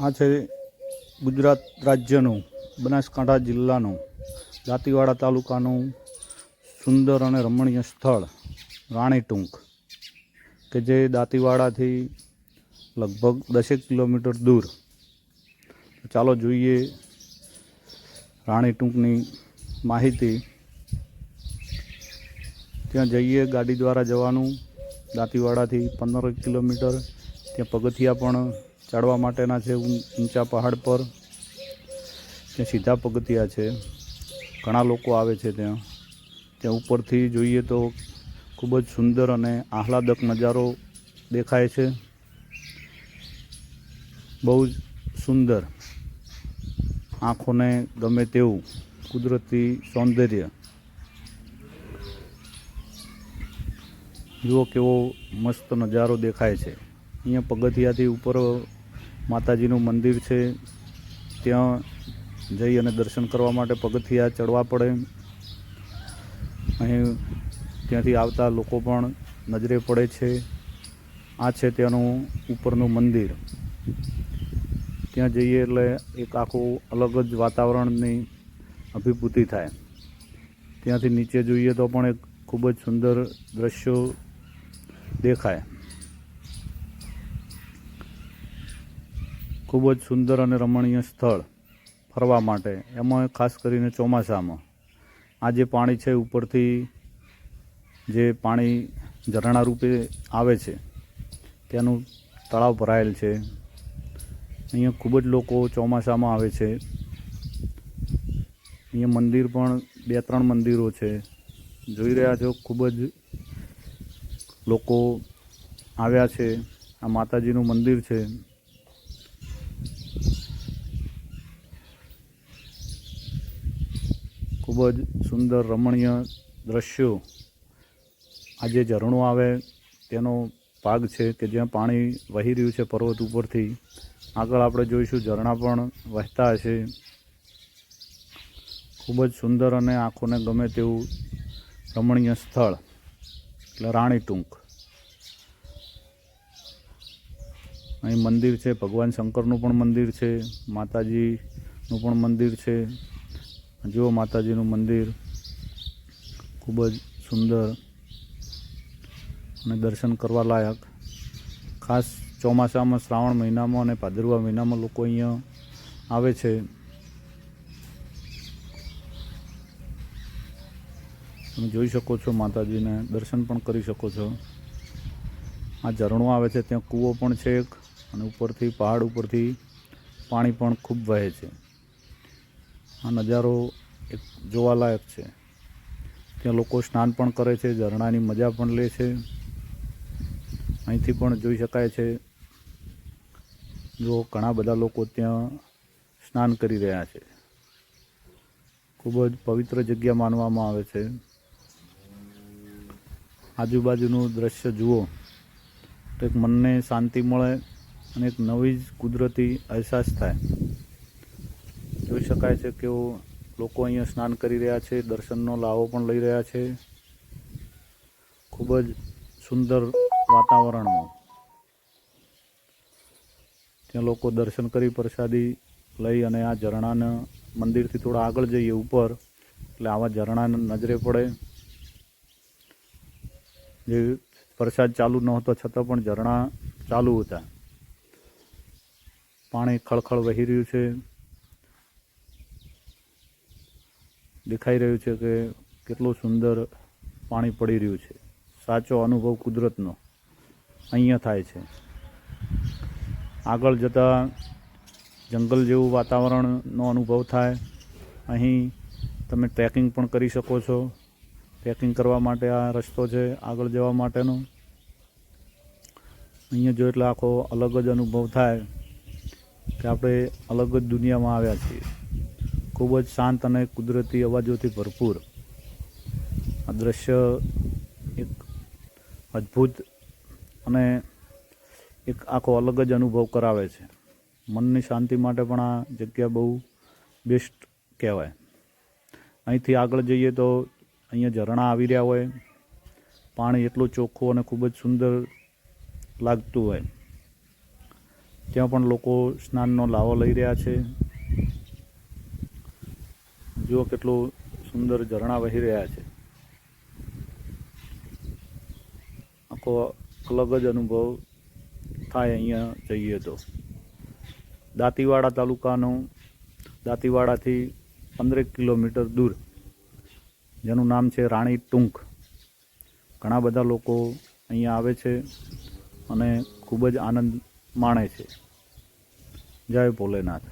આ છે ગુજરાત રાજ્યનું, બનાસકાંઠા જિલ્લાનું દાંતીવાડા તાલુકાનું સુંદર અને રમણીય સ્થળ, રાણીટૂંક, કે જે દાંતીવાડાથી લગભગ દસેક કિલોમીટર દૂર. ચાલો જોઈએ રાણીટૂંકની માહિતી. ત્યાં જઈએ, ગાડી દ્વારા જવાનું. દાંતીવાડાથી પંદર કિલોમીટર. ત્યાં પગથિયા પણ ચડવા માટેના છે ઊંચા પહાડ પર ત્યાં સીધા પગથિયા છે, ઘણા લોકો આવે છે ત્યાં. ત્યાં ઉપરથી જોઈએ તો ખૂબ જ સુંદર અને આહલાદક નજારો દેખાય છે. બહુ જ સુંદર. આંખોને ગમે તેવું કુદરતી સૌંદર્ય. જુઓ કેવો મસ્ત નજારો દેખાય છે. અહીંયા પગથિયાથી ઉપર માતાજીનું મંદિર છે. ત્યાં જઈ અને દર્શન કરવા માટે પગથિયા ચડવા પડે. અહીં ત્યાંથી આવતા લોકો પણ નજરે પડે છે. આ છે ત્યાંનું ઉપરનું મંદિર. ત્યાં જઈએ એટલે એક આખું અલગ જ વાતાવરણની અભિભૂતિ થાય. ત્યાંથી નીચે જોઈએ તો પણ એક ખૂબ જ સુંદર દ્રશ્યો દેખાય. ખૂબ જ સુંદર અને રમણીય સ્થળ ફરવા માટે. એમાં ખાસ કરીને ચોમાસામાં. આ જે પાણી છે ઉપરથી જે પાણી ઝરણા રૂપે આવે છે, ત્યાંનું તળાવ ભરાયેલ છે. અહીંયા ખૂબ જ લોકો ચોમાસામાં આવે છે. અહીંયા મંદિર પણ બે ત્રણ મંદિરો છે. જોઈ રહ્યા છો ખૂબ જ લોકો આવ્યા છે. આ માતાજીનું મંદિર છે. ખૂબ જ સુંદર રમણીય દ્રશ્યો આ જે ઝરણું આવે. તેનો ભાગ છે કે જ્યાં પાણી વહી રહ્યું છે પર્વત ઉપરથી. આગળ આપણે જોઈશું ઝરણા પણ વહેતા હશે. ખૂબ જ સુંદર અને આંખોને ગમે તેવું રમણીય સ્થળ, એટલે રાણીટૂંક. અહીં મંદિર છે, ભગવાન શંકરનું પણ મંદિર છે, માતાજીનું પણ મંદિર છે. જુઓ માતાજીનું મંદિર. ખૂબ જ સુંદર અને દર્શન કરવા લાયક. ખાસ ચોમાસામાં શ્રાવણ મહિનામાં અને ભાદરવા મહિનામાં લોકો અહીંયા આવે છે. તમે જોઈ શકો છો, માતાજીને દર્શન પણ કરી શકો છો. આ ઝરણું આવે છે, ત્યાં કૂવો પણ છે એક અને ઉપરથી પહાડ ઉપરથી પાણી પણ ખૂબ વહે છે. આ નજારો એક જોવાલાયક છે. ત્યાં લોકો સ્નાન પણ કરે છે, ઝરણાની મજા પણ લે છે. અહીંથી પણ જોઈ શકાય છે. જો ઘણા બધા લોકો ત્યાં સ્નાન કરી રહ્યા છે. ખૂબ જ પવિત્ર જગ્યા માનવામાં આવે છે. આજુબાજુનું દ્રશ્ય જુઓ તો એક મનને શાંતિ મળે અને એક નવી જ કુદરતી અહેસાસ થાય. જોઈ શકાય છે કે લોકો અહીંયા સ્નાન કરી રહ્યા છે, દર્શનનો લાવો પણ લઈ રહ્યા છે. ખૂબ જ સુંદર વાતાવરણમાં. ત્યાં લોકો દર્શન કરી, પ્રસાદી લઈ અને આ ઝરણાના મંદિરથી થોડા આગળ જઈએ ઉપર, એટલે આવા ઝરણા નજરે પડે. જે પ્રસાદ ચાલુ નહોતો, છતાં પણ ઝરણા ચાલુ હતા. પાણી ખળખળ વહી રહ્યું છે. દેખાઈ રહ્યું છે કે કેટલું સુંદર પાણી પડી રહ્યું છે. સાચો અનુભવ કુદરતનો અહીંયા થાય છે. આગળ જતાં જંગલ જેવું વાતાવરણનો અનુભવ થાય. અહીં તમે ટ્રેકિંગ પણ કરી શકો છો. ટ્રેકિંગ કરવા માટે આ રસ્તો છે આગળ જવા માટેનો. અહીંયા જો એટલે આખો અલગ જ અનુભવ થાય કે આપણે અલગ જ દુનિયામાં આવ્યા છીએ. ખૂબ જ શાંત અને કુદરતી અવાજોથી ભરપૂર. આ દ્રશ્ય એક અદ્ભુત અને એક આખો અલગ જ અનુભવ કરાવે છે. મનની શાંતિ માટે પણ આ જગ્યા બહુ બેસ્ટ કહેવાય. અહીંથી આગળ જઈએ તો અહીંયા ઝરણા આવી રહ્યા હોય. પાણી એટલું ચોખ્ખું અને ખૂબ જ સુંદર લાગતું હોય. ત્યાં પણ લોકો સ્નાનનો લાવો લઈ રહ્યા છે. જુઓ કેટલું સુંદર ઝરણા વહી રહ્યા છે. આખો અલગ જ અનુભવ થાય અહીંયા જઈએ તો. દાંતીવાડા તાલુકાનું, દાંતીવાડાથી પંદરેક કિલોમીટર દૂર, જેનું નામ છે રાણી ટૂંક. ઘણા બધા લોકો અહીંયા આવે છે અને ખૂબ જ આનંદ માણે છે. જય ભોલેનાથ.